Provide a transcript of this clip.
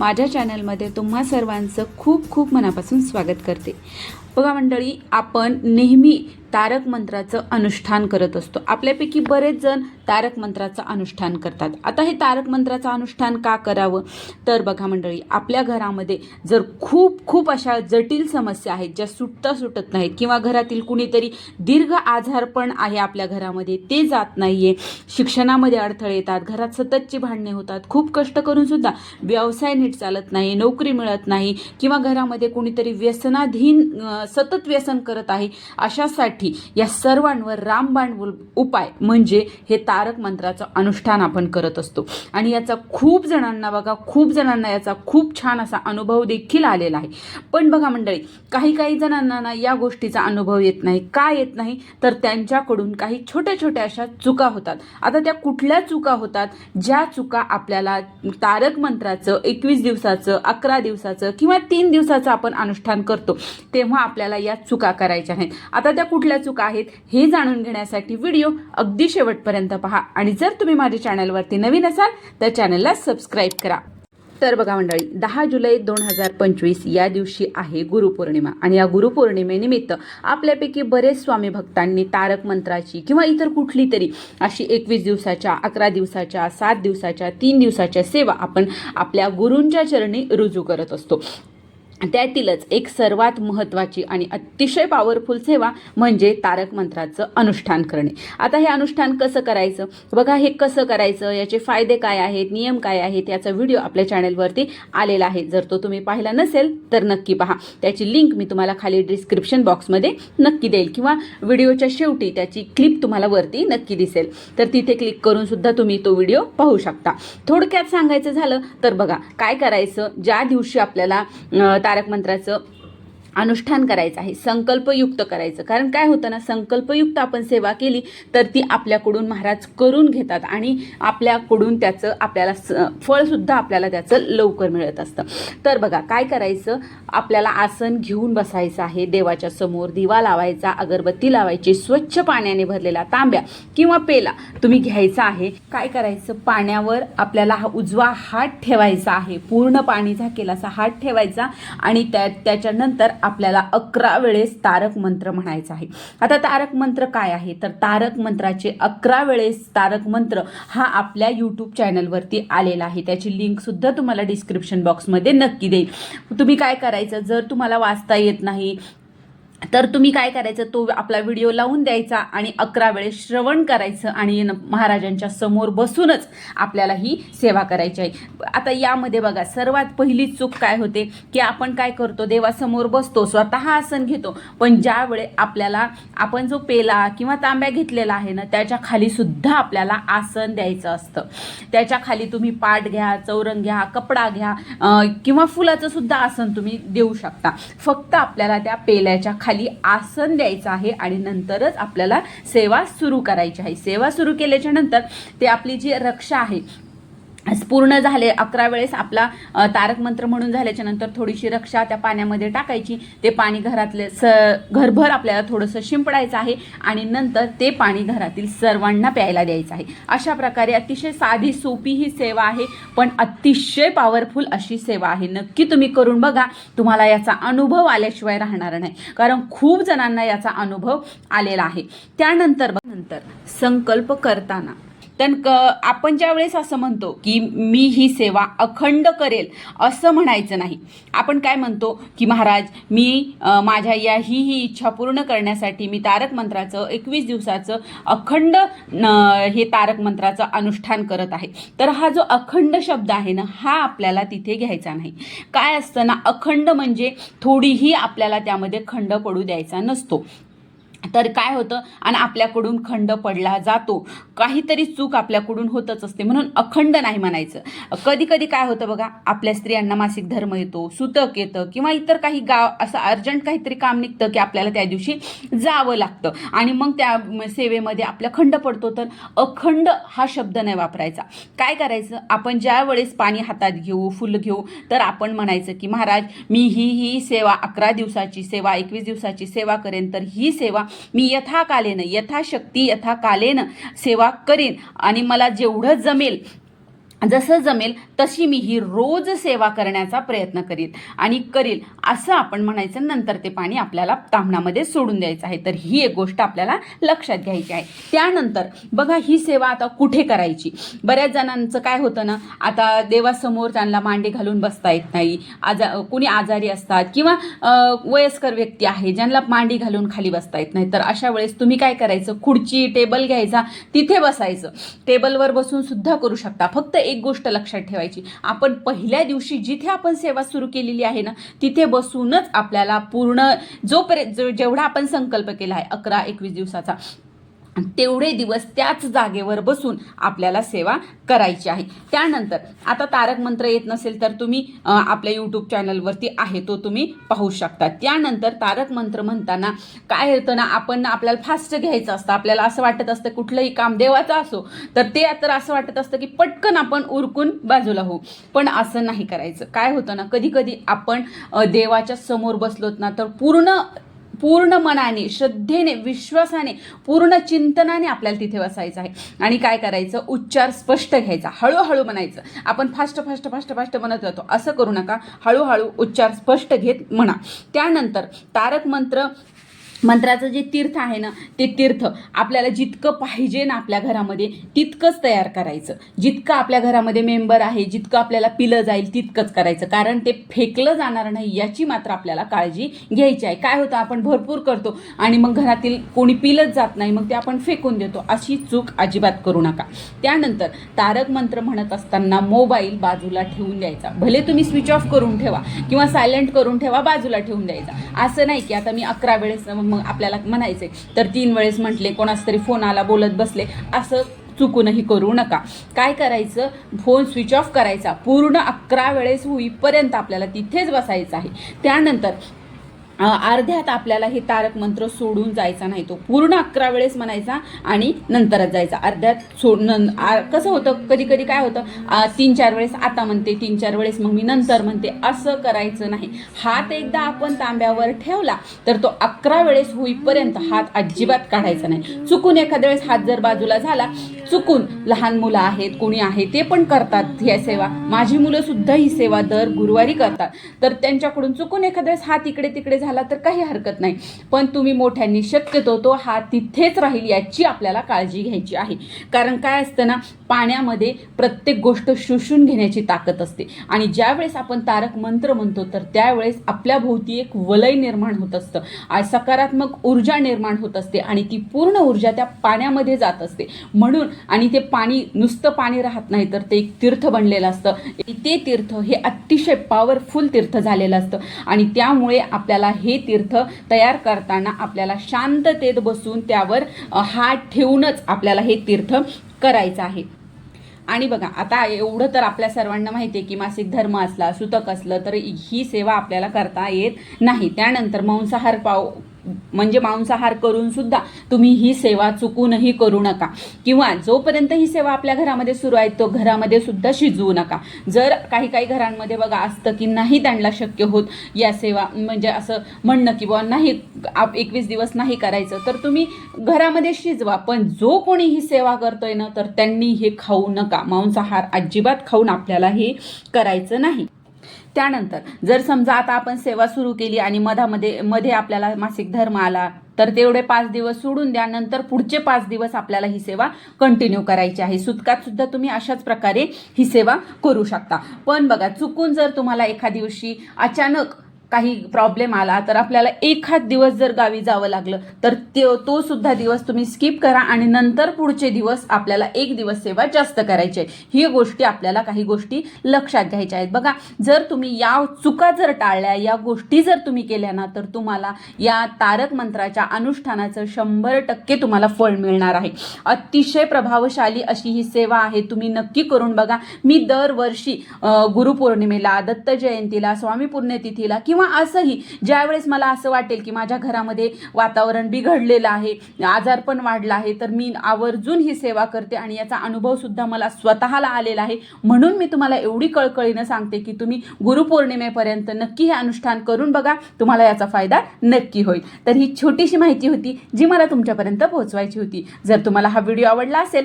माझ्या चॅनलमध्ये तुम्हा सर्वांचं खूप खूप मनापासून स्वागत करते. बघा मंडळी आपण नेहमी तारक मंत्राचं अनुष्ठान करत असतो. आपल्यापैकी बरेच जण तारक मंत्राचं अनुष्ठान करतात. आता हे तारक मंत्राचं अनुष्ठान का करावं? तर बघा मंडळी आपल्या घरामध्ये जर खूप खूप अशा जटिल समस्या आहेत ज्या सुटता सुटत नाहीत किंवा घरातील कुणीतरी दीर्घ आजारपण आहे आपल्या घरामध्ये ते जात नाही आहे शिक्षणामध्ये अडथळे येतात घरात सततची भांडणे होतात खूप कष्ट करून सुद्धा व्यवसाय नीट चालत नाही नोकरी मिळत नाही किंवा घरामध्ये कोणीतरी व्यसनाधीन सतत व्यसन करत आहे अशासाठी या सर्वांवर रामबाण उपाय म्हणजे हे तारक मंत्राचं अनुष्ठान आपण करत असतो. आणि याचा खूप जणांना बघा खूप जणांना याचा खूप छान असा अनुभव देखील आलेला आहे. पण बघा मंडळी काही काही जणांना ना या गोष्टीचा अनुभव येत नाही. का येत नाही? तर त्यांच्याकडून काही छोट्या छोट्या अशा चुका होतात. आता त्या कुठल्या चुका होतात? ज्या चुका आपल्याला तारक मंत्राचं एकवीस दिवसाचं अकरा दिवसाचं किंवा तीन दिवसाचं आपण अनुष्ठान करतो तेव्हा आपल्याला या चुका करायच्या आहेत. आता त्या कुठल्या चुका आहेत हे जाणून घेण्यासाठी व्हिडिओ अगदी शेवटपर्यंत पहा. आणि जर तुम्ही माझ्या चॅनलवरती नवीन असाल तर चॅनलला सबस्क्राईब करा. तर बघा मंडळी दहा जुलै दोन हजार पंचवीस या दिवशी आहे गुरुपौर्णिमा. आणि या गुरुपौर्णिमेनिमित्त आपल्यापैकी बरेच स्वामी भक्तांनी तारक मंत्राची किंवा इतर कुठली तरी अशी एकवीस दिवसाच्या अकरा दिवसाच्या सात दिवसाच्या तीन दिवसाच्या सेवा आपण आपल्या गुरूंच्या चरणी रुजू करत असतो. त्यातीलच एक सर्वात महत्त्वाची आणि अतिशय पॉवरफुल सेवा म्हणजे तारक मंत्राचं अनुष्ठान करणे. आता हे अनुष्ठान कसं करायचं? बघा हे कसं करायचं? याचे फायदे काय आहेत? नियम काय आहेत? याचा व्हिडिओ आपल्या चॅनलवरती आलेला आहे. जर तो तुम्ही पाहिला नसेल तर नक्की पहा. त्याची लिंक मी तुम्हाला खाली डिस्क्रिप्शन बॉक्समध्ये नक्की देईल किंवा व्हिडिओच्या शेवटी त्याची क्लिप तुम्हाला वरती नक्की दिसेल. तर तिथे क्लिक करून सुद्धा तुम्ही तो व्हिडिओ पाहू शकता. थोडक्यात सांगायचं झालं तर बघा काय करायचं? ज्या दिवशी आपल्याला तारक मंत्राचं अनुष्ठान करायचं आहे संकल्पयुक्त करायचं. कारण काय होतं ना संकल्पयुक्त आपण सेवा केली तर ती आपल्याकडून महाराज करून घेतात आणि आपल्याकडून त्याचं आपल्याला स फळसुद्धा आपल्याला त्याचं लवकर मिळत असतं. तर बघा काय करायचं? आपल्याला आसन घेऊन बसायचं आहे देवाच्या समोर दिवा लावायचा अगरबत्ती लावायची स्वच्छ पाण्याने भरलेला तांब्या किंवा पेला तुम्ही घ्यायचा आहे. काय करायचं? पाण्यावर आपल्याला हा उजवा हात ठेवायचा आहे. पूर्ण पाणी झाकेला असा हात ठेवायचा आणि त्या त्याच्यानंतर आपल्याला अकरा वेळेस तारक मंत्र म्हणायचा आहे. आता तारक मंत्र काय आहे? तर तारक मंत्राचे अकरा वेळेस तारक मंत्र हा आपल्या यूट्यूब चॅनलवरती आलेला आहे. त्याची लिंकसुद्धा तुम्हाला डिस्क्रिप्शन बॉक्समध्ये नक्की देईल. तुम्ही काय करायचं? जर तुम्हाला वाचता येत नाही तर तुम्ही काय करायचं? तो आपला व्हिडिओ लावून द्यायचा आणि अकरा वेळेस श्रवण करायचं आणि महाराजांच्या समोर बसूनच आपल्याला ही सेवा करायची आहे. आता यामध्ये बघा सर्वात पहिली चूक काय होते? की आपण काय करतो? देवासमोर बसतो स्वतः आसन घेतो. पण ज्यावेळे आपल्याला आपण जो पेला किंवा तांब्या घेतलेला आहे ना त्याच्याखाली सुद्धा आपल्याला आसन द्यायचं असतं. त्याच्याखाली तुम्ही पाट घ्या चौरंग घ्या कपडा घ्या किंवा फुलाचं सुद्धा आसन तुम्ही देऊ शकता. फक्त आपल्याला त्या पेल्याच्या खाली खाली आसन द्यायचं आहे आणि नंतरच आपल्याला सेवा सुरू करायची आहे. सेवा सुरू केल्याच्यानंतर ते आपली जी रक्षा आहे पूर्ण झाले अकरा वेळेस आपला तारक मंत्र म्हणून झाल्याच्यानंतर थोडीशी रक्षा त्या पाण्यामध्ये टाकायची. ते पाणी घरातले स घरभर आपल्याला थोडंसं शिंपडायचं आहे आणि नंतर ते पाणी घरातील सर्वांना प्यायला द्यायचं आहे. अशा प्रकारे अतिशय साधी सोपी ही सेवा आहे पण अतिशय पॉवरफुल अशी सेवा आहे. नक्की तुम्ही करून बघा तुम्हाला याचा अनुभव आल्याशिवाय राहणार नाही. कारण खूप जणांना याचा अनुभव आलेला आहे. त्यानंतर नंतर संकल्प करताना तर क आपण ज्या वेळेस असं म्हणतो की मी ही सेवा अखंड करेल असं म्हणायचं नाही. आपण काय म्हणतो की महाराज मी माझ्या या ही ही इच्छा पूर्ण करण्यासाठी मी तारक मंत्राचं एकवीस दिवसाचं अखंड न, हे तारक मंत्राचं अनुष्ठान करत आहे. तर हा जो अखंड शब्द आहे ना हा आपल्याला तिथे घ्यायचा नाही. काय असतं ना अखंड म्हणजे थोडीही आपल्याला त्यामध्ये खंड पडू द्यायचा नसतो. तर काय होतं? आणि आपल्याकडून खंड पडला जातो. काहीतरी चूक आपल्याकडून होतच असते. म्हणून अखंड नाही म्हणायचं. कधी कधी काय होतं बघा आपल्या स्त्रियांना मासिक धर्म येतो सुतक येतं किंवा इतर काही गाव असं अर्जंट काहीतरी काम निघतं की आपल्याला त्या दिवशी जावं लागतं. आणि मग त्या सेवेमध्ये आपला खंड पडतो. तर अखंड हा शब्द नाही वापरायचा. काय करायचं? आपण ज्या वेळेस पाणी हातात घेऊ फुल घेऊ तर आपण म्हणायचं की महाराज मी ही ही सेवा अकरा दिवसाची सेवा एकवीस दिवसाची सेवा करेन तर ही सेवा मी यथाकालेनं यथाशक्ती यथाकालेनं सेवा करीन आणि मला जेवढं जमेल जसं जमेल तशी मी ही रोज सेवा करण्याचा प्रयत्न करीन. आणि करील असं आपण म्हणायचं नंतर ते पाणी आपल्याला तांबणामध्ये सोडून द्यायचं आहे. तर ही एक गोष्ट आपल्याला लक्षात घ्यायची आहे. त्यानंतर बघा ही सेवा आता कुठे करायची? बऱ्याच जणांचं काय होतं ना आता देवासमोर त्यांना मांडी घालून बसता येत नाही. आजा कुणी आजारी असतात किंवा वयस्कर व्यक्ती आहे ज्यांना मांडी घालून खाली बसता येत नाही. तर अशा वेळेस तुम्ही काय करायचं? खुर्ची टेबल घ्यायचा तिथे बसायचं. टेबलवर बसून सुद्धा करू शकता. फक्त एक गोष्ट लक्षात ठेवायची. आपण पहिल्या दिवशी जिथे आपण सेवा सुरू केलेली आहे ना तिथे बसूनच आपल्याला पूर्ण जोपर्यंत जो- जेवढा आपण संकल्प केला आहे अकरा एकवीस दिवसाचा तेवढे दिवस त्याच जागेवर बसून आपल्याला सेवा करायची आहे. त्यानंतर आता तारक मंत्र येत नसेल तर तुम्ही आपल्या यूट्यूब चॅनलवरती आहे तो तुम्ही पाहू शकता. त्यानंतर तारक मंत्र म्हणताना काय होतं ना आपण आपल्याला फास्ट घ्यायचं असतं. आपल्याला असं वाटत असतं कुठलंही काम देवाचं असो तर ते तर असं वाटत असतं की पटकन आपण उरकून बाजूला होऊ. पण असं नाही करायचं. काय होतं ना कधी कधी आपण देवाच्या समोर बसलोत ना तर पूर्ण पूर्ण मनाने श्रद्धेने विश्वासाने पूर्ण चिंतनाने आपल्याला तिथे बसायचं आहे. आणि काय करायचं? उच्चार स्पष्ट घ्यायचा. हळूहळू म्हणायचं. आपण फास्ट फास्ट फास्ट फास्ट म्हणत जातो. असं करू नका. हळूहळू उच्चार स्पष्ट घेत म्हणा. त्यानंतर तारक मंत्र मंत्राचं जे तीर्थ आहे ना ते तीर्थ आपल्याला जितकं पाहिजे ना आपल्या घरामध्ये तितकंच तयार करायचं. जितकं आपल्या घरामध्ये मेंबर आहे जितकं आपल्याला पिलं जाईल तितकंच करायचं. कारण ते फेकलं जाणार नाही याची मात्र आपल्याला काळजी घ्यायची आहे. काय होतं आपण भरपूर करतो आणि मग घरातील कोणी पिलंच जात नाही मग ते आपण फेकून देतो. अशी चूक अजिबात करू नका. त्यानंतर तारक मंत्र म्हणत असताना मोबाईल बाजूला ठेवून द्यायचा. भले तुम्ही स्विच ऑफ करून ठेवा किंवा सायलेंट करून ठेवा बाजूला ठेवून द्यायचा. असं नाही की आता मी अकरा वेळेस मग आपल्याला म्हणायचे तर तीन वेळेस म्हटले कोणाच तरी फोन आला बोलत बसले असं चुकूनही करू नका. काय करायचं? फोन स्विच ऑफ करायचा. पूर्ण अकरा वेळेस होईपर्यंत आपल्याला तिथेच बसायचं आहे. त्यानंतर अर्ध्यात आपल्याला हे तारक मंत्र सोडून जायचा नाही. तो पूर्ण अकरा वेळेस म्हणायचा आणि नंतरच जायचा. अर्ध्यात सोड न आ- कसं होतं? कधी कधी काय होतं? तीन चार वेळेस आता म्हणते तीन चार वेळेस मग मी नंतर म्हणते. असं करायचं नाही. हात एकदा आपण तांब्यावर ठेवला तर तो अकरा वेळेस होईपर्यंत हात अजिबात काढायचा नाही. चुकून एखाद्या वेळेस हात जर बाजूला झाला चुकून लहान मुलं आहेत कोणी आहे ते पण करतात ह्या सेवा. माझी मुलं सुद्धा ही सेवा दर गुरुवारी करतात. तर त्यांच्याकडून चुकून एखाद्या वेळेस हात इकडे तिकडे झाला तर काही हरकत नाही. पण तुम्ही मोठ्यांनी शक्यतो तो हात तिथेच राहील याची आपल्याला काळजी घ्यायची आहे. कारण काय असतं ना पाण्यामध्ये प्रत्येक गोष्ट शोषून घेण्याची ताकद असते. आणि ज्यावेळेस आपण तारक मंत्र म्हणतो तर त्यावेळेस आपल्या भोवती एक वलय निर्माण होत असतं. सकारात्मक ऊर्जा निर्माण होत असते आणि ती पूर्ण ऊर्जा त्या पाण्यामध्ये जात असते. म्हणून आणि ते पाणी नुसतं पाणी राहत नाही तर ते एक तीर्थ बनलेलं असतं. ते तीर्थ हे अतिशय पॉवरफुल तीर्थ झालेलं असतं. आणि त्यामुळे आपल्याला हे तीर्थ तयार करताना आपल्याला शांततेत बसून त्यावर हात ठेवूनच आपल्याला हे तीर्थ करायचं आहे. आणि बघा आता एवढं तर आपल्या सर्वांना माहिती आहे की मासिक धर्म असला सुतक असलं तर ही सेवा आपल्याला करता येत नाही. त्यानंतर मांसाहार पाव म्हणजे मांसाहार करून सुद्धा तुम्ही ही सेवा चुकूनही करू नका. किंवा जोपर्यंत ही सेवा आपल्या घरामध्ये सुरू आहे तो घरामध्ये सुद्धा शिजवू नका. जर काही काही घरांमध्ये बघा असतं की नाही त्यांना शक्य होत या सेवा म्हणजे असं म्हणणं की बुवा नाही आप एकवीस दिवस नाही करायचं तर तुम्ही घरामध्ये शिजवा. पण जो कोणी ही सेवा करतोय ना तर त्यांनी हे खाऊ नका. मांसाहार अजिबात खाऊन आपल्याला हे करायचं नाही. त्यानंतर जर समजा आता आपण सेवा सुरू केली आणि मधामध्ये मध्ये आपल्याला मासिक धर्म आला तर तेवढे पाच दिवस सोडून द्या नंतर पुढचे पाच दिवस आपल्याला ही सेवा कंटिन्यू करायची आहे. सुतकात सुद्धा तुम्ही अशाच प्रकारे ही सेवा करू शकता. पण बघा चुकून जर तुम्हाला एका दिवशी अचानक काही प्रॉब्लेम आला तर आपल्याला एखाद दिवस जर गावी जावं लागलं तर ते तो सुद्धा दिवस तुम्ही स्किप करा आणि नंतर पुढचे दिवस आपल्याला एक दिवस सेवा जास्त करायची आहे. ही गोष्टी आपल्याला काही गोष्टी लक्षात घ्यायच्या आहेत. बघा जर तुम्ही या चुका जर टाळल्या या गोष्टी जर तुम्ही केल्या ना तर तुम्हाला या तारक मंत्राच्या अनुष्ठानाचं शंभर टक्के तुम्हाला फळ मिळणार आहे. अतिशय प्रभावशाली अशी ही सेवा आहे. तुम्ही नक्की करून बघा. मी दरवर्षी गुरुपौर्णिमेला दत्त जयंतीला स्वामी पुण्यतिथीला किंवा किंवा असंही ज्यावेळेस मला असं वाटेल की माझ्या घरामध्ये वातावरण बिघडलेलं आहे आजारपण वाढला आहे तर मी आवर्जून ही सेवा करते आणि याचा अनुभवसुद्धा मला स्वतःला आलेला आहे. म्हणून मी तुम्हाला एवढी कळकळीनं सांगते की तुम्ही गुरुपौर्णिमेपर्यंत नक्की हे अनुष्ठान करून बघा तुम्हाला याचा फायदा नक्की होईल. तर ही छोटीशी माहिती होती जी मला तुमच्यापर्यंत पोहोचवायची होती. जर तुम्हाला हा व्हिडिओ आवडला असेल